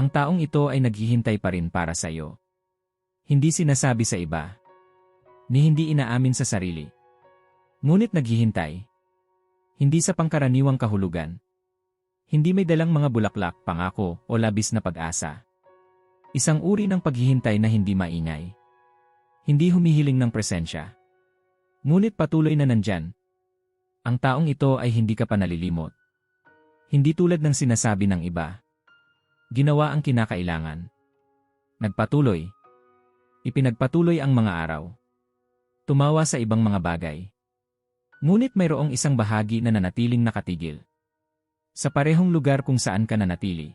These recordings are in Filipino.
Ang taong ito ay naghihintay pa rin para sa iyo. Hindi sinasabi sa iba. Ni hindi inaamin sa sarili. Ngunit naghihintay. Hindi sa pangkaraniwang kahulugan. Hindi may dalang mga bulaklak, pangako, o labis na pag-asa. Isang uri ng paghihintay na hindi maingay. Hindi humihiling ng presensya. Ngunit patuloy na nandyan. Ang taong ito ay hindi ka pa nalilimot. Hindi tulad ng sinasabi ng iba. Ginawa ang kinakailangan. Nagpatuloy. Ipinagpatuloy ang mga araw. Tumawa sa ibang mga bagay. Ngunit mayroong isang bahagi na nanatiling nakatigil. Sa parehong lugar kung saan ka nanatili.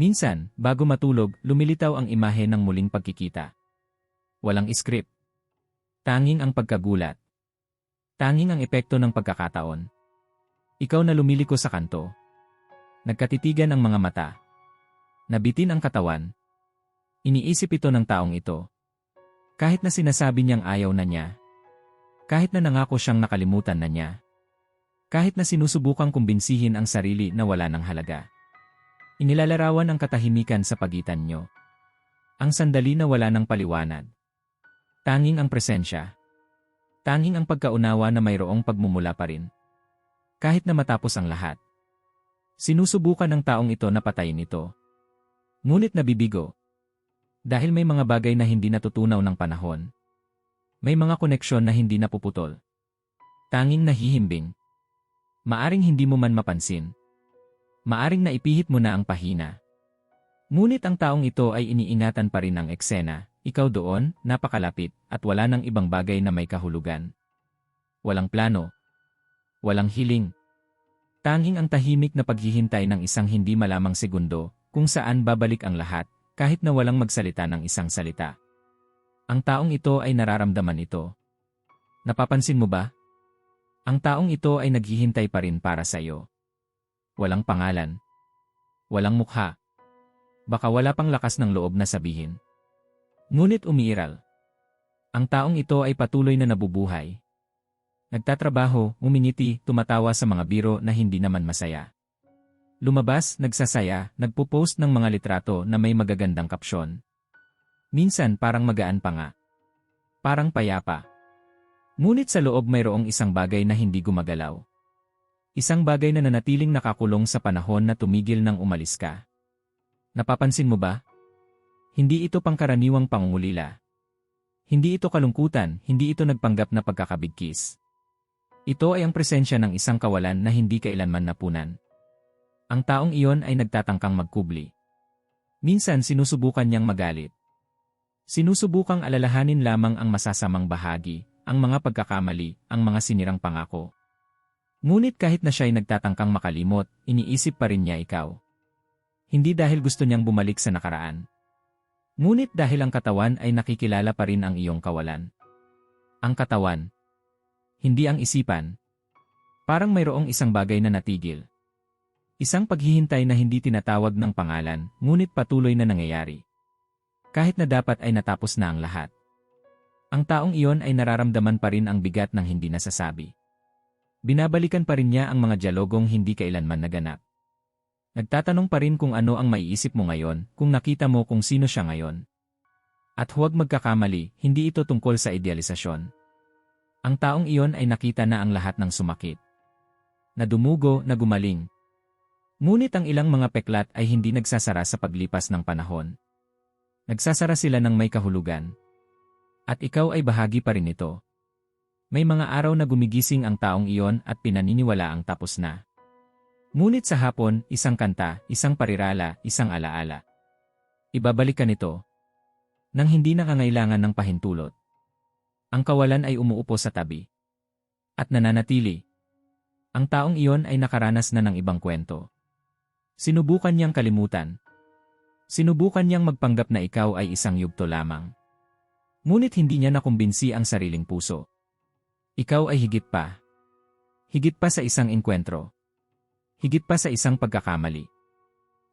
Minsan, bago matulog, lumilitaw ang imahe ng muling pagkikita. Walang script. Tanging ang pagkagulat. Tanging ang epekto ng pagkakataon. Ikaw na lumiliko sa kanto. Nagkatitigan ang mga mata. Nabitin ang katawan. Iniisip ito ng taong ito. Kahit na sinasabi niyang ayaw na niya. Kahit na nangako siyang nakalimutan na niya. Kahit na sinusubukang kumbinsihin ang sarili na wala ng halaga. Inilalarawan ang katahimikan sa pagitan niyo. Ang sandali na wala ng paliwanag. Tanging ang presensya. Tanging ang pagkaunawa na mayroong pagmumula pa rin. Kahit na matapos ang lahat. Sinusubukan ng taong ito na patayin ito. Ngunit nabibigo. Dahil may mga bagay na hindi natutunaw ng panahon. May mga koneksyon na hindi napuputol. Tanging nahihimbing. Maaring hindi mo man mapansin. Maaring naipihit mo na ang pahina. Ngunit ang taong ito ay iniingatan pa rin ang eksena, ikaw doon, napakalapit, at wala ng ibang bagay na may kahulugan. Walang plano. Walang hiling. Tanging ang tahimik na paghihintay ng isang hindi malamang segundo, kung saan babalik ang lahat, kahit na walang magsalita ng isang salita. Ang taong ito ay nararamdaman ito. Napapansin mo ba? Ang taong ito ay naghihintay pa rin para sa iyo. Walang pangalan. Walang mukha. Baka wala pang lakas ng loob na sabihin. Ngunit umiiral. Ang taong ito ay patuloy na nabubuhay. Nagtatrabaho, umingiti, tumatawa sa mga biro na hindi naman masaya. Lumabas, nagsasaya, nagpo-post ng mga litrato na may magagandang kapsyon. Minsan parang magaan pa nga. Parang payapa. Ngunit sa loob mayroong isang bagay na hindi gumagalaw. Isang bagay na nanatiling nakakulong sa panahon na tumigil nang umalis ka. Napapansin mo ba? Hindi ito pangkaraniwang pangungulila. Hindi ito kalungkutan, hindi ito nagpanggap na pagkakabigkis. Ito ay ang presensya ng isang kawalan na hindi kailanman napunan. Ang taong iyon ay nagtatangkang magkubli. Minsan sinusubukan niyang magalit. Sinusubukang alalahanin lamang ang masasamang bahagi, ang mga pagkakamali, ang mga sinirang pangako. Ngunit kahit na siya ay nagtatangkang makalimot, iniisip pa rin niya ikaw. Hindi dahil gusto niyang bumalik sa nakaraan. Ngunit dahil ang katawan ay nakikilala pa rin ang iyong kawalan. Ang katawan. Hindi ang isipan. Parang mayroong isang bagay na natigil. Isang paghihintay na hindi tinatawag ng pangalan, ngunit patuloy na nangyayari. Kahit na dapat ay natapos na ang lahat. Ang taong iyon ay nararamdaman pa rin ang bigat ng hindi nasasabi. Binabalikan pa rin niya ang mga dialogong hindi kailanman naganap. Nagtatanong pa rin kung ano ang maiisip mo ngayon, kung nakita mo kung sino siya ngayon. At huwag magkakamali, hindi ito tungkol sa idealisasyon. Ang taong iyon ay nakita na ang lahat ng sumakit. Na dumugo, na gumaling, Ngunit ang ilang mga peklat ay hindi nagsasara sa paglipas ng panahon. Nagsasara sila ng may kahulugan. At ikaw ay bahagi pa rin nito. May mga araw na gumigising ang taong iyon at pinaniniwala ang tapos na. Ngunit sa hapon, isang kanta, isang parirala, isang alaala. Ibabalikan ito. Nang hindi nakangailangan ng pahintulot. Ang kawalan ay umuupo sa tabi. At nananatili. Ang taong iyon ay nakaranas na ng ibang kwento. Sinubukan niyang kalimutan. Sinubukan niyang magpanggap na ikaw ay isang yugto lamang. Ngunit hindi niya nakumbinsi ang sariling puso. Ikaw ay higit pa. Higit pa sa isang enkwentro. Higit pa sa isang pagkakamali.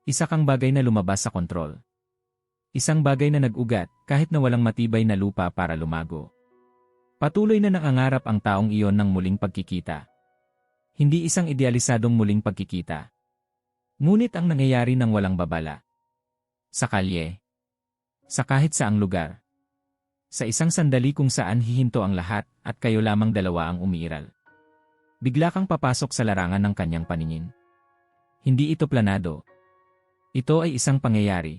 Isa kang bagay na lumabas sa kontrol. Isang bagay na nag-ugat kahit na walang matibay na lupa para lumago. Patuloy na nangangarap ang taong iyon ng muling pagkikita. Hindi isang idealisadong muling pagkikita. Ngunit ang nangyayari ng walang babala. Sa kalye. Sa kahit saang lugar. Sa isang sandali kung saan hihinto ang lahat at kayo lamang dalawa ang umiiral. Bigla kang papasok sa larangan ng kanyang paningin. Hindi ito planado. Ito ay isang pangyayari.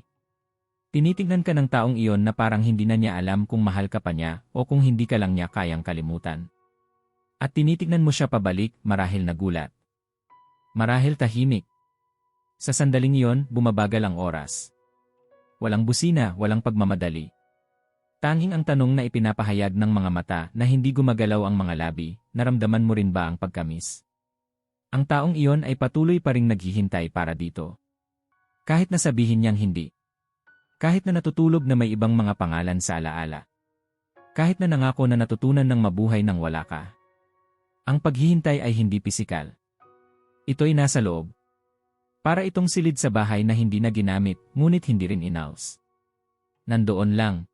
Tinitingnan ka ng taong iyon na parang hindi na niya alam kung mahal ka pa niya o kung hindi ka lang niya kayang kalimutan. At tinitignan mo siya pabalik marahil nagulat. Marahil tahimik. Sa sandaling iyon, bumabagal ang oras. Walang busina, walang pagmamadali. Tanging ang tanong na ipinapahayag ng mga mata na hindi gumagalaw ang mga labi, naramdaman mo rin ba ang pagkamis? Ang taong iyon ay patuloy pa ring naghihintay para dito. Kahit na sabihin niyang hindi. Kahit na natutulog na may ibang mga pangalan sa alaala. Kahit na nangako na natutunan ng mabuhay nang wala ka. Ang paghihintay ay hindi pisikal. Ito'y nasa loob. Para itong silid sa bahay na hindi na ginamit, ngunit hindi rin inaus. Nandoon lang,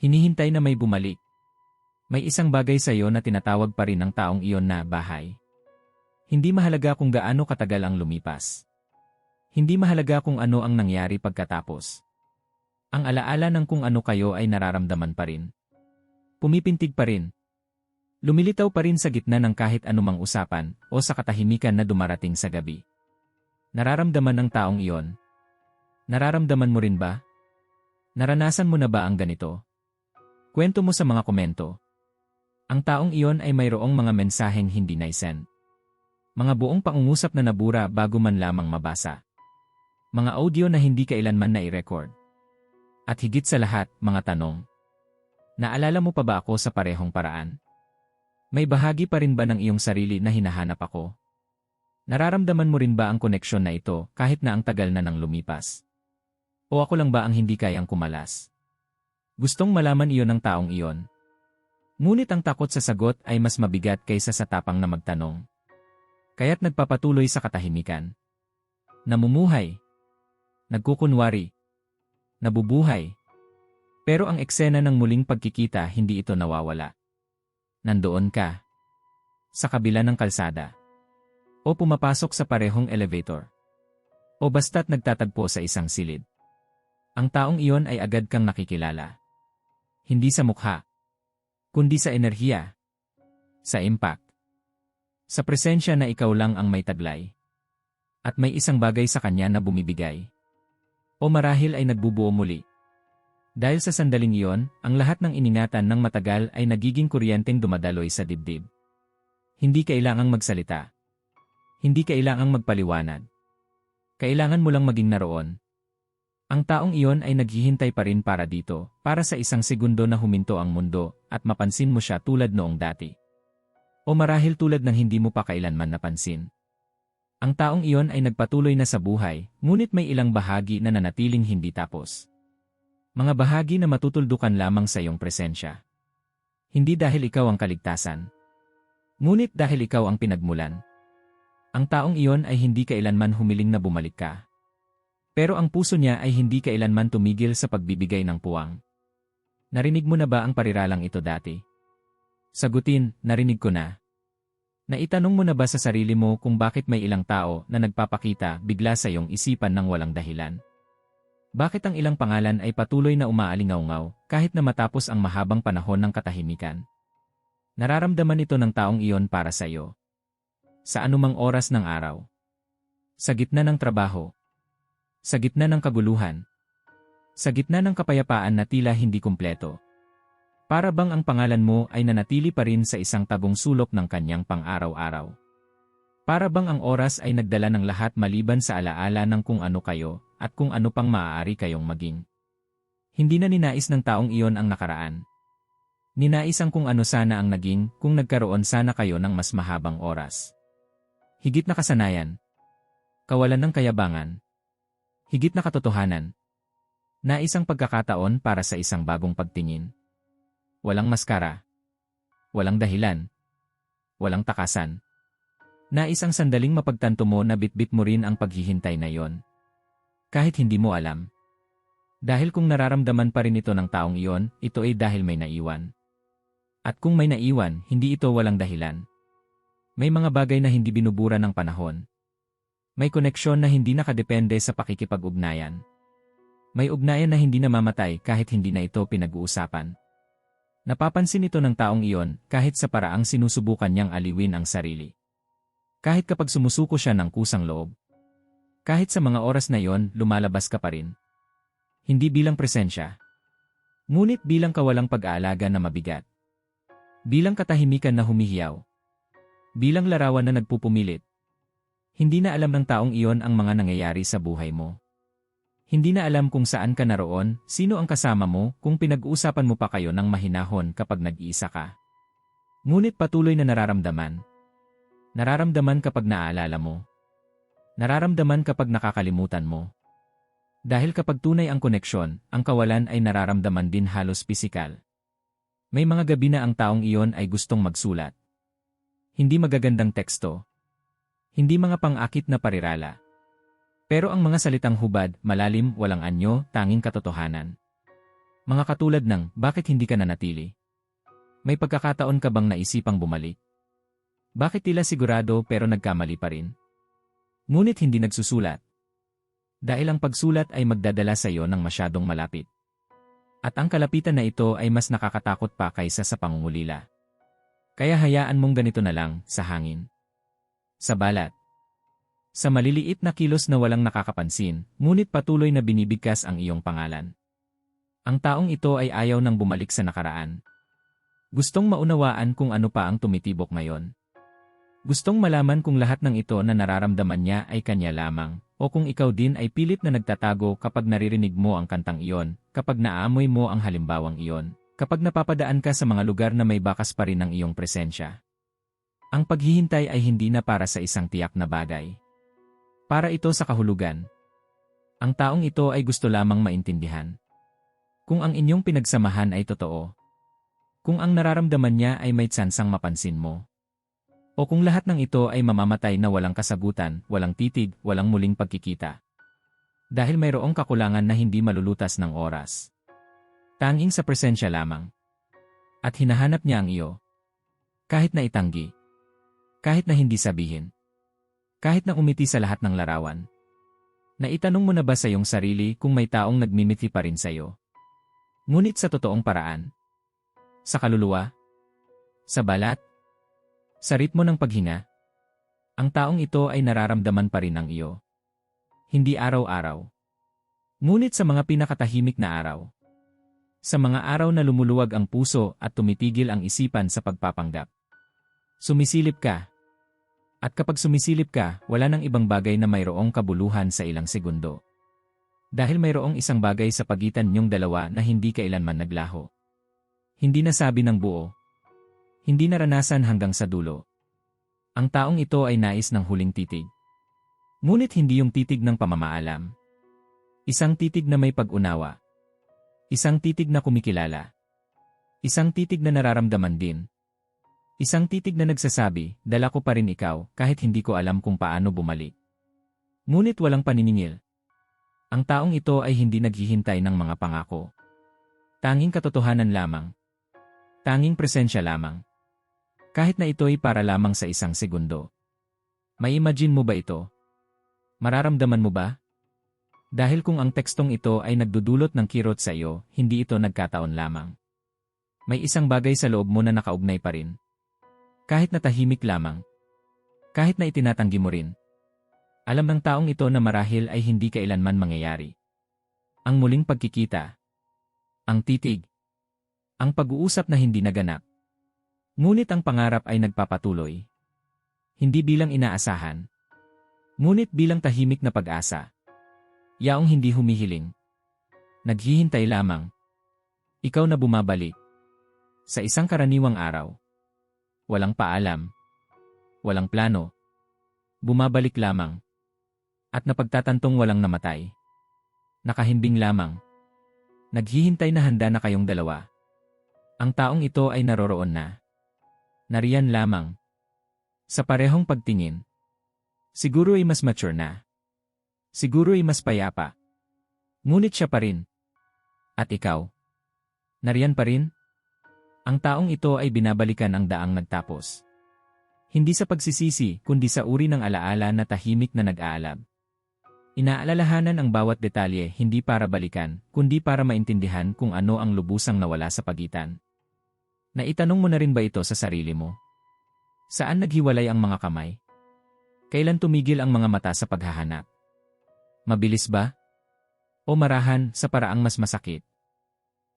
Hinihintay na may bumalik. May isang bagay sa iyo na tinatawag pa rin ng taong iyon na bahay. Hindi mahalaga kung gaano katagal ang lumipas. Hindi mahalaga kung ano ang nangyari pagkatapos. Ang alaala ng kung ano kayo ay nararamdaman pa rin. Pumipintig pa rin. Lumilitaw pa rin sa gitna ng kahit anumang usapan o sa katahimikan na dumarating sa gabi. Nararamdaman ng taong iyon. Nararamdaman mo rin ba? Naranasan mo na ba ang ganito? Kwento mo sa mga komento. Ang taong iyon ay mayroong mga mensaheng hindi naisend. Mga buong pangungusap na nabura bago man lamang mabasa. Mga audio na hindi kailanman na i-record. At higit sa lahat, mga tanong. Naalala mo pa ba ako sa parehong paraan? May bahagi pa rin ba ng iyong sarili na hinahanap ako? Nararamdaman mo rin ba ang koneksyon na ito kahit na ang tagal na nang lumipas? O ako lang ba ang hindi kayang kumalas? Gustong malaman iyon ng taong iyon. Ngunit ang takot sa sagot ay mas mabigat kaysa sa tapang na magtanong. Kaya't nagpapatuloy sa katahimikan. Namumuhay. Nagkukunwari. Nabubuhay. Pero ang eksena ng muling pagkikita hindi ito nawawala. Nandoon ka. Sa kabila ng kalsada. O pumapasok sa parehong elevator. O basta't nagtatagpo sa isang silid. Ang taong iyon ay agad kang nakikilala. Hindi sa mukha, kundi sa enerhiya, sa impact, sa presensya na ikaw lang ang may taglay. At may isang bagay sa kanya na bumibigay. O marahil ay nagbubuo muli. Dahil sa sandaling iyon, ang lahat ng iningatan ng matagal ay nagiging kuryenteng dumadaloy sa dibdib. Hindi kailangang magsalita. Hindi kailangang magpaliwanag. Kailangan mo lang maging naroon, ang taong iyon ay naghihintay pa rin para dito, para sa isang segundo na huminto ang mundo, at mapansin mo siya tulad noong dati. O marahil tulad ng hindi mo pa kailanman napansin. Ang taong iyon ay nagpatuloy na sa buhay, ngunit may ilang bahagi na nanatiling hindi tapos. Mga bahagi na matutuldukan lamang sa iyong presensya. Hindi dahil ikaw ang kaligtasan. Ngunit dahil ikaw ang pinagmulan. Ang taong iyon ay hindi kailanman humiling na bumalik ka, pero ang puso niya ay hindi kailanman tumigil sa pagbibigay ng puwang. Narinig mo na ba ang pariralang ito dati? Sagutin, narinig ko na. Naitanong mo na ba sa sarili mo kung bakit may ilang tao na nagpapakita bigla sa iyong isipan ng walang dahilan? Bakit ang ilang pangalan ay patuloy na umaalingaw-ngaw kahit na matapos ang mahabang panahon ng katahimikan? Nararamdaman ito ng taong iyon para sa iyo. Sa anumang oras ng araw. Sa gitna ng trabaho, sa gitna ng kaguluhan. Sa gitna ng kapayapaan na tila hindi kumpleto. Para bang ang pangalan mo ay nanatili pa rin sa isang tagong sulok ng kanyang pang-araw-araw. Para bang ang oras ay nagdala ng lahat maliban sa alaala ng kung ano kayo at kung ano pang maaari kayong maging. Hindi na ninais ng taong iyon ang nakaraan. Ninais ang kung ano sana ang naging kung nagkaroon sana kayo ng mas mahabang oras. Higit na kasanayan. Kawalan ng kayabangan. Higit na katotohanan. Na isang pagkakataon para sa isang bagong pagtingin. Walang maskara. Walang dahilan. Walang takasan. Na isang sandaling mapagtanto mo na bitbit mo rin ang paghihintay na yon. Kahit hindi mo alam. Dahil kung nararamdaman pa rin ito ng taong iyon, ito ay dahil may naiwan. At kung may naiwan, hindi ito walang dahilan. May mga bagay na hindi binubura ng panahon, may koneksyon na hindi nakadepende sa pakikipag-ugnayan. May ugnayan na hindi namamatay kahit hindi na ito pinag-uusapan. Napapansin ito ng taong iyon kahit sa paraang sinusubukan niyang aliwin ang sarili. Kahit kapag sumusuko siya ng kusang loob. Kahit sa mga oras na iyon, lumalabas ka pa rin. Hindi bilang presensya. Ngunit bilang kawalang pag-aalaga na mabigat. Bilang katahimikan na humihiyaw. Bilang larawan na nagpupumilit. Hindi na alam ng taong iyon ang mga nangyayari sa buhay mo. Hindi na alam kung saan ka naroon, sino ang kasama mo, kung pinag-uusapan mo pa kayo ng mahinahon kapag nag-iisa ka. Ngunit patuloy na nararamdaman. Nararamdaman kapag naaalala mo. Nararamdaman kapag nakakalimutan mo. Dahil kapag tunay ang koneksyon, ang kawalan ay nararamdaman din halos pisikal. May mga gabi na ang taong iyon ay gustong magsulat. Hindi magagandang teksto. Hindi mga pang-akit na parirala. Pero ang mga salitang hubad, malalim, walang anyo, tanging katotohanan. Mga katulad ng, bakit hindi ka nanatili? May pagkakataon ka bang naisipang bumalik? Bakit tila sigurado pero nagkamali pa rin? Ngunit hindi nagsusulat. Dahil ang pagsulat ay magdadala sa iyo ng masyadong malapit. At ang kalapitan na ito ay mas nakakatakot pa kaysa sa pangungulila. Kaya hayaan mong ganito na lang, sa hangin. Sa balat. Sa maliliit na kilos na walang nakakapansin, ngunit patuloy na binibigkas ang iyong pangalan. Ang taong ito ay ayaw nang bumalik sa nakaraan. Gustong maunawaan kung ano pa ang tumitibok ngayon. Gustong malaman kung lahat ng ito na nararamdaman niya ay kanya lamang, o kung ikaw din ay pilit na nagtatago kapag naririnig mo ang kantang iyon, kapag naaamoy mo ang halimbawang iyon, kapag napapadaan ka sa mga lugar na may bakas pa rin ng iyong presensya. Ang paghihintay ay hindi na para sa isang tiyak na bagay. Para ito sa kahulugan. Ang taong ito ay gusto lamang maintindihan. Kung ang inyong pinagsamahan ay totoo. Kung ang nararamdaman niya ay may tsansang mapansin mo. O kung lahat ng ito ay mamamatay na walang kasagutan, walang titig, walang muling pagkikita. Dahil mayroong kakulangan na hindi malulutas ng oras. Tanging sa presensya lamang. At hinahanap niya ang iyo. Kahit na itanggi. Kahit na hindi sabihin. Kahit na umiti sa lahat ng larawan. Naitanong mo na ba sa iyong sarili kung may taong nagmimiti pa rin sa iyo? Ngunit sa totoong paraan? Sa kaluluwa? Sa balat? Sa ritmo ng paghinga? Ang taong ito ay nararamdaman pa rin ang iyo. Hindi araw-araw. Ngunit sa mga pinakatahimik na araw. Sa mga araw na lumuluwag ang puso at tumitigil ang isipan sa pagpapanggap. Sumisilip ka, at kapag sumisilip ka, wala nang ibang bagay na mayroong kabuluhan sa ilang segundo. Dahil mayroong isang bagay sa pagitan niyong dalawa na hindi kailanman naglaho. Hindi nasabi ng buo. Hindi naranasan hanggang sa dulo. Ang taong ito ay nais ng huling titig. Ngunit hindi yung titig ng pamamaalam. Isang titig na may pag-unawa. Isang titig na kumikilala. Isang titig na nararamdaman din, Isang titig na nagsasabi, dala ko pa rin ikaw, kahit hindi ko alam kung paano bumalik. Ngunit walang paniningil. Ang taong ito ay hindi naghihintay ng mga pangako. Tanging katotohanan lamang. Tanging presensya lamang. Kahit na ito ay para lamang sa isang segundo. May imagine mo ba ito? Mararamdaman mo ba? Dahil kung ang tekstong ito ay nagdudulot ng kirot sa iyo, hindi ito nagkataon lamang. May isang bagay sa loob mo na nakaugnay pa rin. Kahit na tahimik lamang. Kahit na itinatanggi mo rin. Alam ng taong ito na marahil ay hindi kailanman mangyayari. Ang muling pagkikita. Ang titig. Ang pag-uusap na hindi naganap. Ngunit ang pangarap ay nagpapatuloy. Hindi bilang inaasahan. Ngunit bilang tahimik na pag-asa. Yaong hindi humihiling. Naghihintay lamang. Ikaw na bumabalik. Sa isang karaniwang araw. Walang paalam. Walang plano. Bumabalik lamang. At napagtatantong walang namatay. Nakahimbing lamang. Naghihintay na handa na kayong dalawa. Ang taong ito ay naroroon na. Nariyan lamang. Sa parehong pagtingin. Siguro ay mas mature na. Siguro ay mas payapa. Ngunit siya pa rin. At ikaw? Nariyan pa rin? Ang taong ito ay binabalikan ang daang nagtapos. Hindi sa pagsisisi, kundi sa uri ng alaala na tahimik na nag-aalab. Inaalalahanan ang bawat detalye hindi para balikan, kundi para maintindihan kung ano ang lubusang nawala sa pagitan. Naitanong mo na rin ba ito sa sarili mo? Saan naghiwalay ang mga kamay? Kailan tumigil ang mga mata sa paghahanap? Mabilis ba? O marahan sa paraang mas masakit?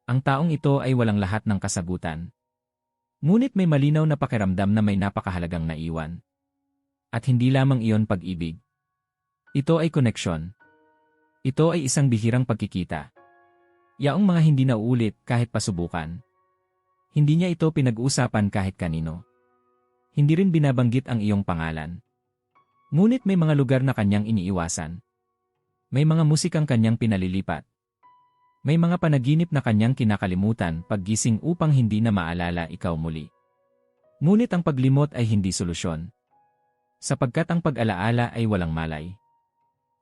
Ang taong ito ay walang lahat ng kasagutan. Ngunit may malinaw na pakiramdam na may napakahalagang naiwan. At hindi lamang iyon pag-ibig. Ito ay koneksyon. Ito ay isang bihirang pagkikita. Yaong mga hindi nauulit kahit pasubukan. Hindi niya ito pinag-uusapan kahit kanino. Hindi rin binabanggit ang iyong pangalan. Ngunit may mga lugar na kanyang iniiwasan. May mga musikang kanyang pinalilipat. May mga panaginip na kanyang kinakalimutan paggising upang hindi na maalala ikaw muli. Ngunit ang paglimot ay hindi solusyon. Sapagkat ang pag-alaala ay walang malay.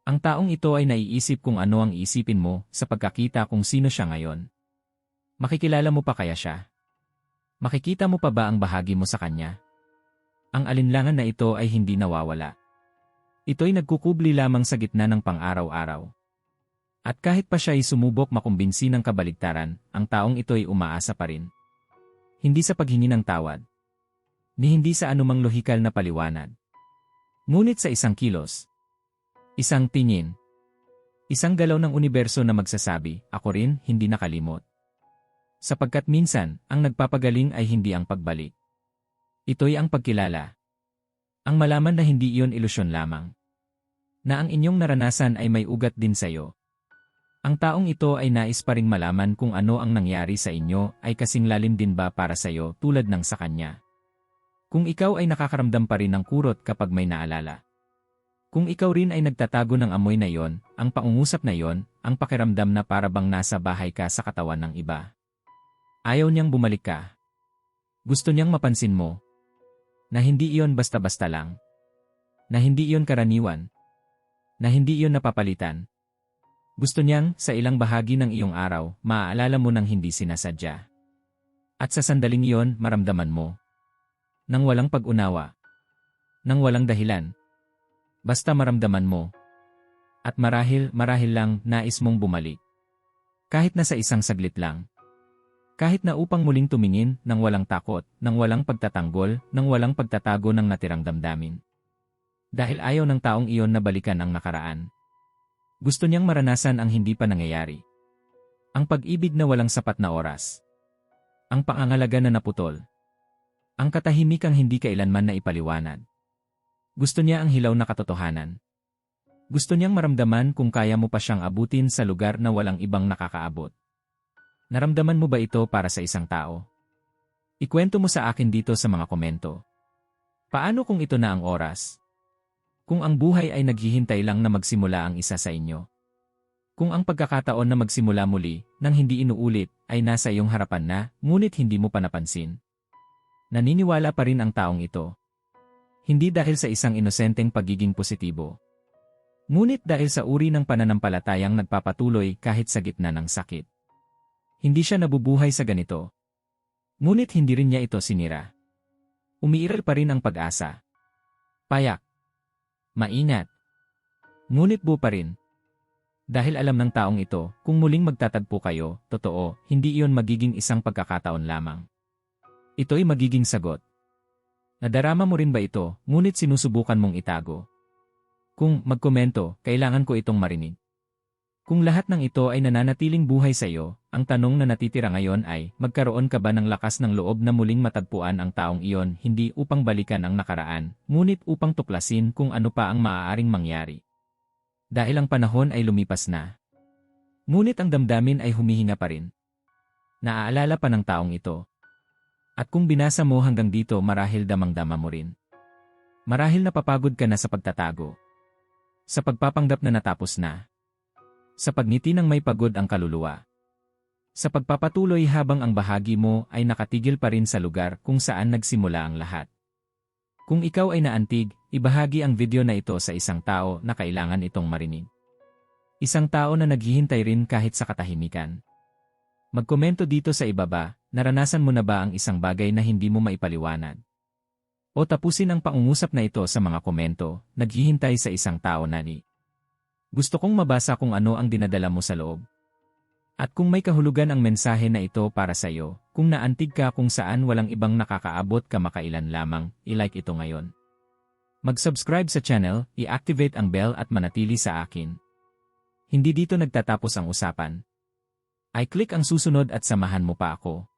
Ang taong ito ay naiisip kung ano ang isipin mo sa pagkakita kung sino siya ngayon. Makikilala mo pa kaya siya? Makikita mo pa ba ang bahagi mo sa kanya? Ang alinlangan na ito ay hindi nawawala. Ito'y nagkukubli lamang sa gitna ng pang-araw-araw. At kahit pa siya ay sumubok makumbinsi ng kabaligtaran, ang taong ito ay umaasa pa rin. Hindi sa paghingi ng tawad. Ni hindi sa anumang lohikal na paliwanag. Ngunit sa isang kilos. Isang tingin. Isang galaw ng universo na magsasabi, ako rin, hindi nakalimot. Sapagkat minsan, ang nagpapagaling ay hindi ang pagbalik. Ito'y ang pagkilala. Ang malaman na hindi iyon ilusyon lamang. Na ang inyong naranasan ay may ugat din sa iyo. Ang taong ito ay nais pa ring malaman kung ano ang nangyari sa inyo ay kasing lalim din ba para sa iyo tulad ng sa kanya. Kung ikaw ay nakakaramdam pa rin ng kurot kapag may naalala. Kung ikaw rin ay nagtatago ng amoy na yon, ang pangungusap na yon, ang pakiramdam na para bang nasa bahay ka sa katawan ng iba. Ayaw niyang bumalik ka. Gusto niyang mapansin mo. Na hindi iyon basta-basta lang. Na hindi iyon karaniwan. Na hindi iyon napapalitan gusto niyang, sa ilang bahagi ng iyong araw, maaalala mo nang hindi sinasadya. At sa sandaling iyon, maramdaman mo. Nang walang pag-unawa. Nang walang dahilan. Basta maramdaman mo. At marahil, marahil lang, nais mong bumalik. Kahit na sa isang saglit lang. Kahit na upang muling tumingin, nang walang takot, nang walang pagtatanggol, nang walang pagtatago ng natirang damdamin. Dahil ayaw ng taong iyon na balikan ang nakaraan. Gusto niyang maranasan ang hindi pa nangyayari. Ang pag-ibig na walang sapat na oras. Ang pangangalaga na naputol. Ang katahimikang hindi kailanman na ipaliwanag. Gusto niya ang hilaw na katotohanan. Gusto niyang maramdaman kung kaya mo pa siyang abutin sa lugar na walang ibang nakakaabot. Naramdaman mo ba ito para sa isang tao? Ikwento mo sa akin dito sa mga komento. Paano kung ito na ang oras? Kung ang buhay ay naghihintay lang na magsimula ang isa sa inyo. Kung ang pagkakataon na magsimula muli, nang hindi inuulit, ay nasa iyong harapan na, ngunit hindi mo pa napansin. Naniniwala pa rin ang taong ito. Hindi dahil sa isang inosenteng pagiging positibo. Ngunit dahil sa uri ng pananampalatayang nagpapatuloy kahit sa gitna ng sakit. Hindi siya nabubuhay sa ganito. Ngunit hindi rin niya ito sinira. Umiiral pa rin ang pag-asa. Payak. Maingat. Ngunit buo pa rin. Dahil alam ng taong ito, kung muling magtatagpo kayo, totoo, hindi iyon magiging isang pagkakataon lamang. Ito'y magiging sagot. Nadarama mo rin ba ito, ngunit sinusubukan mong itago? Kung magkomento, kailangan ko itong marinig. Kung lahat ng ito ay nananatiling buhay sa iyo, ang tanong na natitira ngayon ay, magkaroon ka ba ng lakas ng loob na muling matagpuan ang taong iyon hindi upang balikan ang nakaraan, ngunit upang tuklasin kung ano pa ang maaaring mangyari. Dahil ang panahon ay lumipas na. Ngunit ang damdamin ay humihinga pa rin. Naaalala pa ng taong ito. At kung binasa mo hanggang dito marahil damang-dama mo rin. Marahil napapagod ka na sa pagtatago. Sa pagpapanggap na natapos na. Sa pagngiti ng may pagod ang kaluluwa. Sa pagpapatuloy habang ang bahagi mo ay nakatigil pa rin sa lugar kung saan nagsimula ang lahat. Kung ikaw ay naantig, ibahagi ang video na ito sa isang tao na kailangan itong marinig. Isang tao na naghihintay rin kahit sa katahimikan. Magkomento dito sa ibaba, naranasan mo na ba ang isang bagay na hindi mo maipaliwanag? O tapusin ang pangungusap na ito sa mga komento, naghihintay sa isang tao na ni. Gusto kong mabasa kung ano ang dinadala mo sa loob. At kung may kahulugan ang mensahe na ito para sa iyo, kung naantig ka kung saan walang ibang nakakaabot kamakailan lamang, ilike ito ngayon. Mag-subscribe sa channel, i-activate ang bell at manatili sa akin. Hindi dito nagtatapos ang usapan. I-click ang susunod at samahan mo pa ako.